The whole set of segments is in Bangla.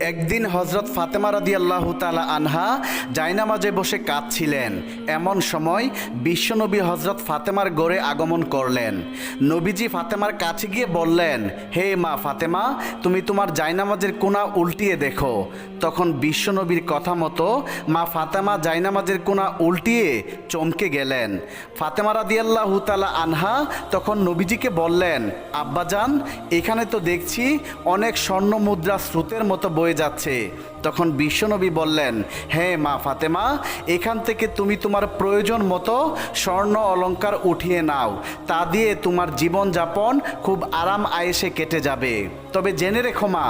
একদিন হজরত ফাতেমা রাদি আল্লাহ তালা আনহা জায়নামাজে বসে কাঁদছিলেন। এমন সময় বিশ্বনবী হজরত ফাতেমার গড়ে আগমন করলেন। নবীজি ফাতেমার কাছে গিয়ে বললেন, হে মা ফাতেমা, তুমি তোমার জায়নামাজের কোনা উল্টিয়ে দেখো। তখন বিশ্বনবীর কথা মতো মা ফাতেমা জায়নামাজের কোনা উল্টিয়ে চমকে গেলেন। ফাতেমা রাদি আল্লাহ তালা আনহা তখন নবীজিকে বললেন, আব্বাজান, এখানে তো দেখছি অনেক স্বর্ণ মুদ্রা স্রোতের মতো বয়ে যাচ্ছে। তখন বিশ্বনবী বললেন হ্যাঁ মা ফাতেমা, এখান থেকে তুমি তোমার প্রয়োজন মতো স্বর্ণ অলংকার উঠিয়ে নাও। তা দিয়ে তোমার জীবনযাপন খুব আরাম আয়েসে কেটে যাবে। তবে জেনে রেখো মা,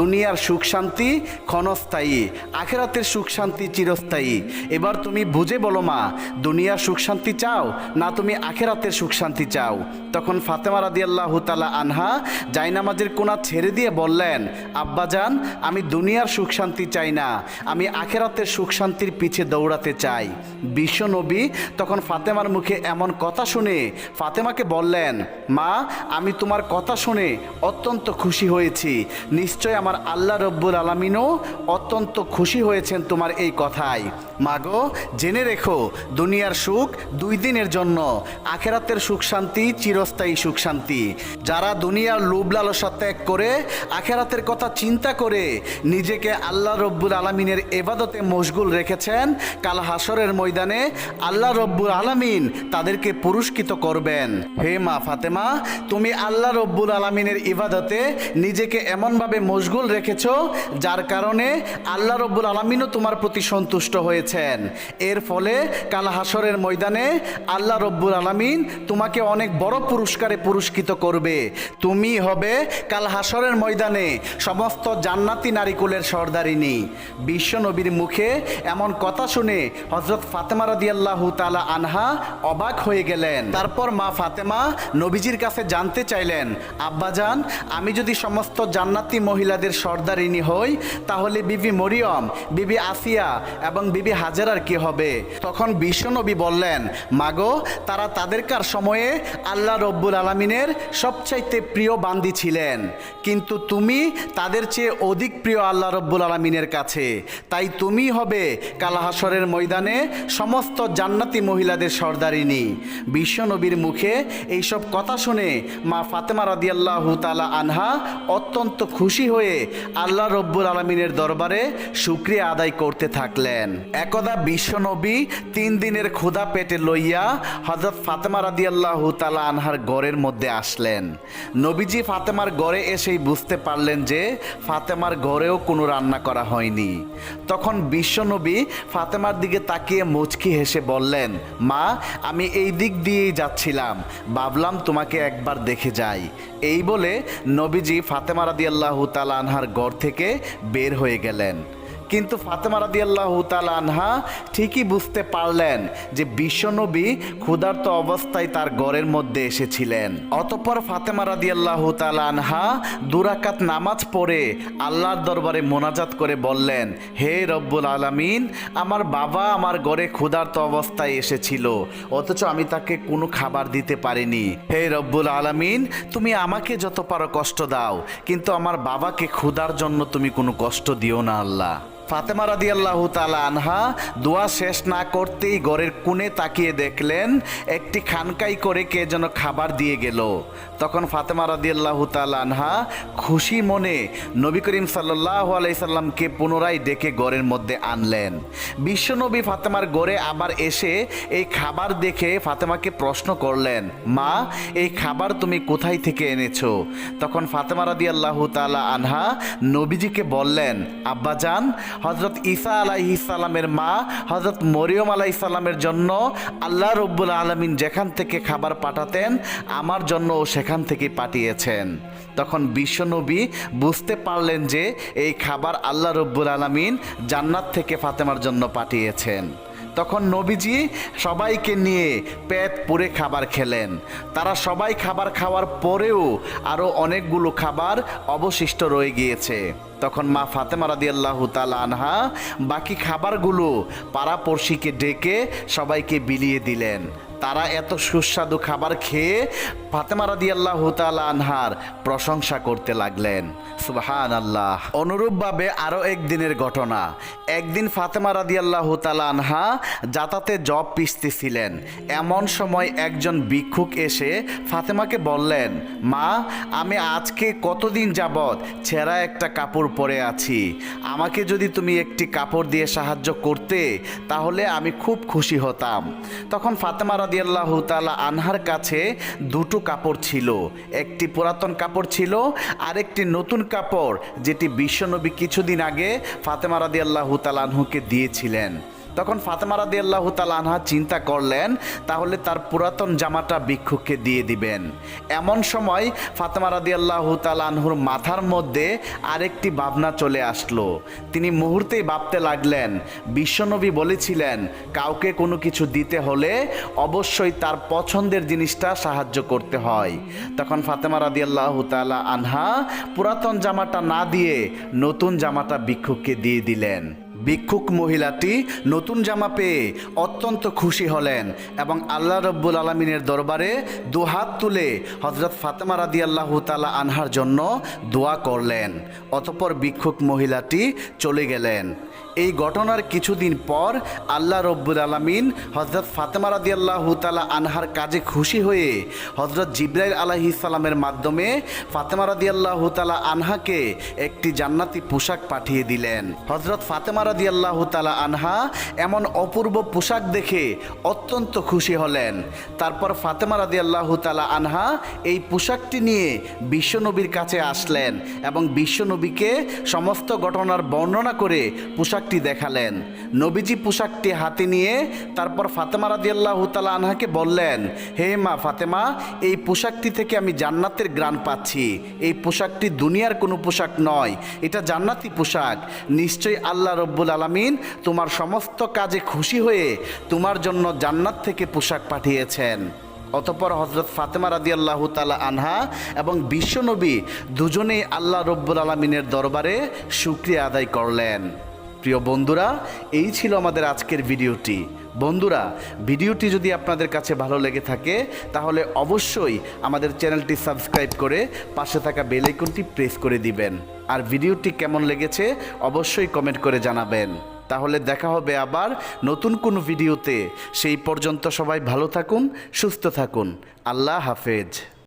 দুনিয়ার সুখ শান্তি ক্ষণস্থায়ী, আখেরাতের সুখ শান্তি চিরস্থায়ী। এবার তুমি বুঝে বলো মা, দুনিয়ার সুখ শান্তি চাও না তুমি আখেরাতের সুখ শান্তি চাও? তখন ফাতেমা রাদিয়াল্লাহু তালা আনহা জায়নামাজের কোনা ছেড়ে দিয়ে বললেন আব্বাজান আমি দুনিয়ার সুখ শান্তি চাই না। আমি আখেরাতের সুখ শান্তির পিছে দৌড়াতে চাই। বিশ্ব নবী তখন ফাতেমার মুখে এমন কথা শুনে ফাতেমাকে বললেন, মা, আমি তোমার কথা শুনে অত্যন্ত খুশি হয়েছি। নিশ্চয় আমার আল্লাহ রব্বুল আলমিনও অত্যন্ত খুশি হয়েছেন তোমার এই কথায়। মাগো, জেনে রেখো, দুনিয়ার সুখ দুই দিনের জন্য। আখেরাতের সুখ শান্তি, চিরস্থায়ী সুখ শান্তি। যারা দুনিয়ার লোভ লালসা ত্যাগ করে, আখেরাতের কথা চিন্তা করে, নিজেকে আল্লাহ রব্বুল আলমিনের এবাদতে মশগুল রেখেছেন, কাল হাসরের ময়দানে আল্লাহ রব্বুল আলমিন তাদেরকে পুরস্কৃত করবেন। হে মা ফাতেমা, তুমি আল্লাহ রব্বুল আলমিনের ইবাদতে নিজেকে এমনভাবে মশগুল রেখেছ, যার কারণে আল্লাহ রব্বুল আলমিনও তোমার প্রতি সন্তুষ্ট হয়েছেন এর ফলে কাল হাসরের ময়দানে আল্লাহ রব্বুল আলমিন তোমাকে অনেক বড় পুরস্কারে পুরস্কৃত করবে। তুমি হবে কাল হাসরের ময়দানে সমস্ত জান্নাতি নারিকুলের সর্দারিনী। বিশ্ব নবীর মুখে এমন কথা শুনে হজরত ফাতেমা রাদিয়াল্লাহু তালা আনহা অবাক হয়ে গেলেন। তারপর মা ফাতেমা নবীজির কাছে জানতে চাইলেন আব্বাজান আমি যদি সমস্ত জান্নাতি মহিলাদের সর্দারিনী হই, তাহলে বিবি মরিয়ম, বিবি আসিয়া এবং বিবি হাজেরার কি হবে? তখন বিশ্বনবী বললেন, মাগো, তারা তাদেরকার সময়ে আল্লাহ রব্বুল আলমিনের সবচাইতে প্রিয় বান্দি ছিলেন। কিন্তু তুমি তাদের চেয়ে অধিক প্রিয় আল্লাহ রব্বুল আলমিনের কাছে। তাই তুমি হবে কালাহাসরের ময়দানে সমস্ত জান্নাতি মহিলাদের সর্দারিনী। বিশ্বনবীর মুখে এইসব কথা শুনে মা ফাতেমা রাদিয়াল্লাহ তালা আনহা অত্যন্ত খুশি হয়ে আল্লাহ রব্বুল আলমিনের দরবারে শুক্রিয়া আদায় করতে থাকলেন। একদা বিশ্বনবী তিন দিনের ক্ষুধা পেটে লইয়া হজরত ফাতেমা রাদিয়াল্লাহু তালা আনহার গড়ের মধ্যে আসলেন। নবীজি ফাতেমার গড়ে এসেই বুঝতে পারলেন যে ফাতেমার গড়েও কোনো রান্না করা হয়নি। তখন বিশ্বনবী ফাতেমার দিকে তাকিয়ে মুচকি হেসে বললেন, মা, আমি এই দিক দিয়েই যাচ্ছিলাম। ভাবলাম তোমাকে একবার দেখে যাই। এই বলে নবীজি ফাতেমা রাদিয়াল্লাহু তালা আনহার গড় থেকে বের হয়ে গেলেন। কিন্তু ফাতেমা রাদিয়াল্লাহু তাআলা আনহা ঠিকই বুঝতে পারলেন যে বিশ্বনবী ক্ষুধার্ত অবস্থায় তার ঘরের মধ্যে এসেছিলেন। অতঃপর ফাতেমা রাদিয়াল্লাহু তাআলা আনহা দুরাকাত নামাজ পড়ে আল্লাহর দরবারে মোনাজাত করে বললেন, হে রব্বুল আলামিন, আমার বাবা আমার গড়ে ক্ষুধার্ত অবস্থায় এসেছিল, অথচ আমি তাকে কোনো খাবার দিতে পারিনি। হে রব্বুল আলামিন, তুমি আমাকে যত পারো কষ্ট দাও, কিন্তু আমার বাবাকে ক্ষুধার জন্য তুমি কোনো কষ্ট দিও না আল্লাহ। ফাতেমা রাদিয়াল্লাহু তাআলা আনহা দোয়া শেষ না করতেই ঘরের কোণে তাকিয়ে দেখলেন, একটি খানকাই করে কে যেন খাবার দিয়ে গেল। তখন ফাতেমা রাদিয়াল্লাহু তাআলা আনহা খুশি মনে নবী করিম সাল্লাল্লাহু আলাইহি সাল্লামকে পুনরায় ডেকে ঘরের মধ্যে আনলেন। বিশ্বনবী ফাতেমার ঘরে আবার এসে এই খাবার দেখে ফাতেমাকে প্রশ্ন করলেন, মা, এই খাবার তুমি কোথায় থেকে এনেছো? তখন ফাতেমা রাদিয়াল্লাহু তাআলা আনহা নবীজিকে বললেন আব্বাজান হজরত ঈসা আলাইহি সালামের মা হজরত মরিয়ম আলাহ ইসাল্লামের জন্য আল্লাহ রব্বুল আলমিন যেখান থেকে খাবার পাঠাতেন, আমার জন্য সেখান থেকে পাঠিয়েছেন। তখন বিশ্বনবী বুঝতে পারলেন যে এই খাবার আল্লাহ রব্বুল আলমিন জান্নাত থেকে ফাতেমার জন্য পাঠিয়েছেন। তখন নবীজি সবাইকে নিয়ে পেট পরে খাবার খেলেন। তারা সবাই খাবার খাওয়ার পরেও আরও অনেকগুলো খাবার অবশিষ্ট রয়ে গিয়েছে। তখন মা ফাতেমা রাদি আল্লাহ আনহা বাকি খাবারগুলো পাড়াপড়শিকে ডেকে সবাইকে বিলিয়ে দিলেন। তারা এত সুস্বাদু খাবার খেয়ে ফাতেমা রাদিয়াল্লাহু তাআলা আনহার প্রশংসা করতে লাগলেন। সুবহান আল্লাহ অনুরূপভাবে আরও একদিনের ঘটনা। একদিন ফাতেমা রাদিয়াল্লাহু তাআলা আনহা যাতাতে জব পিসতেছিলেন এমন সময় একজন ভিক্ষুক এসে ফাতেমাকে বললেন, মা, আমি আজকে কতদিন যাবৎ ছেঁড়া একটা কাপড় পরে আছি। আমাকে যদি তুমি একটি কাপড় দিয়ে সাহায্য করতে, তাহলে আমি খুব খুশি হতাম। তখন ফাতেমা রাদিয়াল্লাহু তালা আনহার কাছে দুটো কাপড় ছিল। একটি পুরাতন কাপড় ছিল আর একটি নতুন কাপড়, যেটি বিশ্বনবী কিছুদিন আগে ফাতেমা রাদিয়াল্লাহু তালা আনহুকে দিয়েছিলেন। তখন ফাতেমা রাদি আল্লাহ আনহা চিন্তা করলেন, তাহলে তার পুরাতন জামাটা ভিক্ষুককে দিয়ে দিবেন। এমন সময় ফাতেমা রাদি আল্লাহ আনহুর মাথার মধ্যে আরেকটি ভাবনা চলে আসলো। তিনি মুহূর্তেই ভাবতে লাগলেন, বিশ্বনবী বলেছিলেন, কাউকে কোনো কিছু দিতে হলে অবশ্যই তার পছন্দের জিনিসটা সাহায্য করতে হয়। তখন ফাতেমা রাদি আল্লাহ আনহা পুরাতন জামাটা না দিয়ে নতুন জামাটা ভিক্ষুককে দিয়ে দিলেন। ভিক্ষুক মহিলাটি নতুন জামা পেয়ে অত্যন্ত খুশি হলেন এবং আল্লাহ রব্বুল আলমিনের দরবারে দুহাত তুলে হজরত ফাতেমা রাদি আল্লাহ তালা আনহার জন্য দোয়া করলেন। অতপর ভিক্ষুক মহিলাটি চলে গেলেন। এই ঘটনার কিছুদিন পর আল্লাহ রব্বুল আলমিন হজরত ফাতেমা রাদি আল্লাহ তালা আনহার কাজে খুশি হয়ে হজরত জিব্রাইল আলাহি সালামের মাধ্যমে ফাতেমা রাদি আল্লাহ তালা আনহাকে একটি জান্নাতি পোশাক পাঠিয়ে দিলেন। হজরত ফাতেমা রাদি আল্লাহ তালা আনহা এমন অপূর্ব পোশাক দেখে অত্যন্ত খুশি হলেন। তারপর ফাতেমা রাদি আল্লাহ তালা আনহা এই পোশাকটি নিয়ে বিশ্বনবীর কাছে আসলেন এবং বিশ্বনবীকে সমস্ত ঘটনার বর্ণনা করে পোশাকটি দেখালেন। নবীজি পোশাকটি হাতে নিয়ে তারপর ফাতেমা রাদি আল্লাহ তালা আনহাকে বললেন, হে মা ফাতেমা, এই পোশাকটি থেকে আমি জান্নাতের গ্রান পাচ্ছি। এই পোশাকটি দুনিয়ার কোনো পোশাক নয়, এটা জান্নাতি পোশাক। নিশ্চয়ই আল্লাহ রব্বুল আলমিন তোমার সমস্ত কাজে খুশি হয়ে তোমার জন্য জান্নাত থেকে পোশাক পাঠিয়েছেন। অতপর হজরত ফাতেমা রাদি আল্লাহ তালা আনহা এবং বিশ্বনবী দুজনেই আল্লাহ রব্বুল আলমিনের দরবারে সুক্রিয়া আদায় করলেন। প্রিয় বন্ধুরা, এই ছিল আমাদের আজকের ভিডিওটি। বন্ধুরা, ভিডিওটি যদি আপনাদের কাছে ভালো লেগে থাকে, তাহলে অবশ্যই আমাদের চ্যানেলটি সাবস্ক্রাইব করে পাশে থাকা বেল আইকনটি প্রেস করে দিবেন। আর ভিডিওটি কেমন লেগেছে, অবশ্যই কমেন্ট করে জানাবেন। তাহলে দেখা হবে আবার নতুন কোনো ভিডিওতে। সেই পর্যন্ত সবাই ভালো থাকুন, সুস্থ থাকুন। আল্লাহ হাফেজ।